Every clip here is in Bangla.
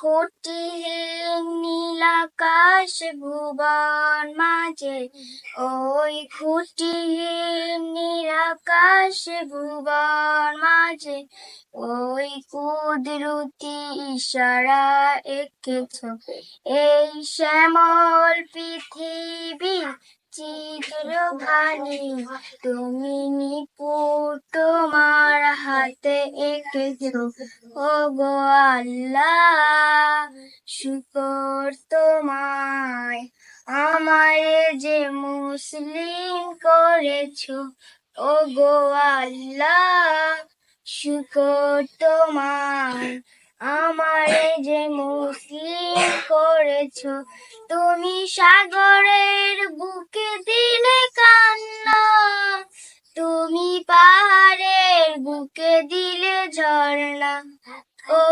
খুঁটিহীন নীলাকাশ ভুবন মাঝে। ওই খুঁটিহীন নীলাকাশ ভুবন মাঝে। ওই কুদরতি ইশারা এঁকেছ। এই শ্যামল পৃথিবী চিত্রখানি তুমি নিপুর তোমার হাতে এঁকেছ। ও গো আল্লাহ, শুকর তোমায় আমারে যে মুসলিম করেছ। ও গো আল্লাহ, শুকর তোমায় আমারে যে মুসলিম করেছ। তুমি সাগরের বুকে ও,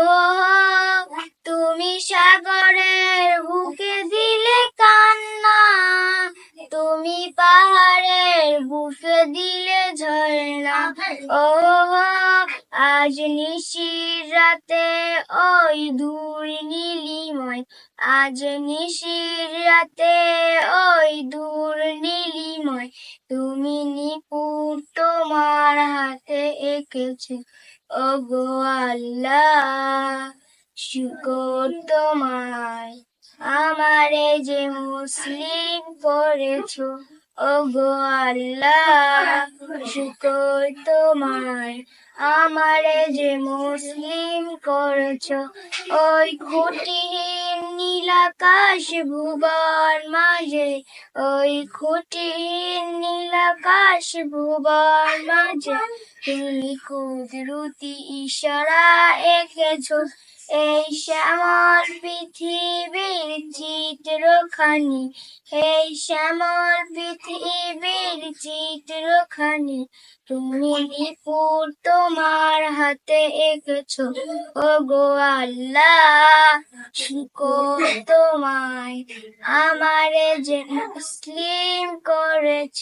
তুমি সাগরের বুকে দিলে কান্না, তুমি পাহাড়ের বুকে দিলে ঝর্ণা। ও, আজ নিশির রাতে ওই দূর নীলিময়, আজ নিশির রাতে ওই দূর এঁকেছে ও গো আল্লাহ তোমায় আমারে যে মুসলিম করেছ ও গো আল্লাহ তোমার আমারে যে মুসলিম করেছ ওই খুঁটিহীন নীলাকাশ ভুবন মাঝে ওই খুঁটিহীন নীলাকাশ ভুবন মাঝে তুমি কুদরতি ইশারা এঁকেছো। এই শ্যামল পৃথিবীর চিত্রখানি, এই শ্যামল পৃথিবীর চিত্রখানি, তুমি নিপুর তোমার হাতে এঁকেছো। ও গো আল্লাহ তোমায় আমারে যে মুসলিম করেছ।